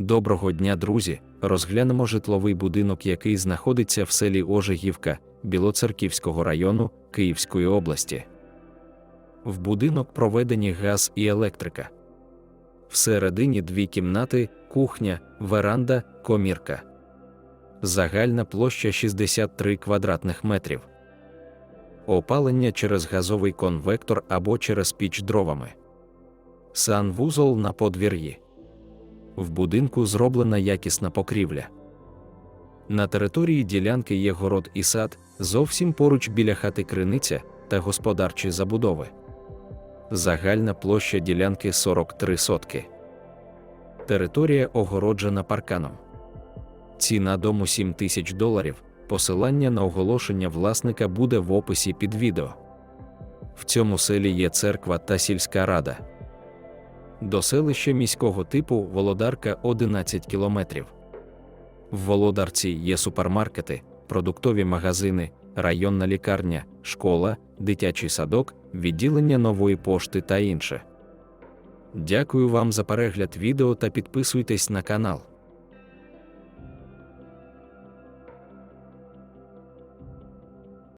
Доброго дня, друзі! Розглянемо житловий будинок, який знаходиться в селі Ожегівка Білоцерківського району Київської області. В будинок проведені газ і електрика. Всередині дві кімнати, кухня, веранда, комірка. Загальна площа 63 квадратних метрів. Опалення через газовий конвектор або через піч дровами. Санвузол на подвір'ї. В будинку зроблена якісна покрівля. На території ділянки є город і сад, зовсім поруч біля хати криниця та господарчі забудови. Загальна площа ділянки 43 сотки. Територія огороджена парканом. Ціна дому 7 тисяч доларів. Посилання на оголошення власника буде в описі під відео. В цьому селі є церква та сільська рада. До селища міського типу Володарка 11 кілометрів. В Володарці є супермаркети, продуктові магазини, районна лікарня, школа, дитячий садок, відділення нової пошти та інше. Дякую вам за перегляд відео та підписуйтесь на канал.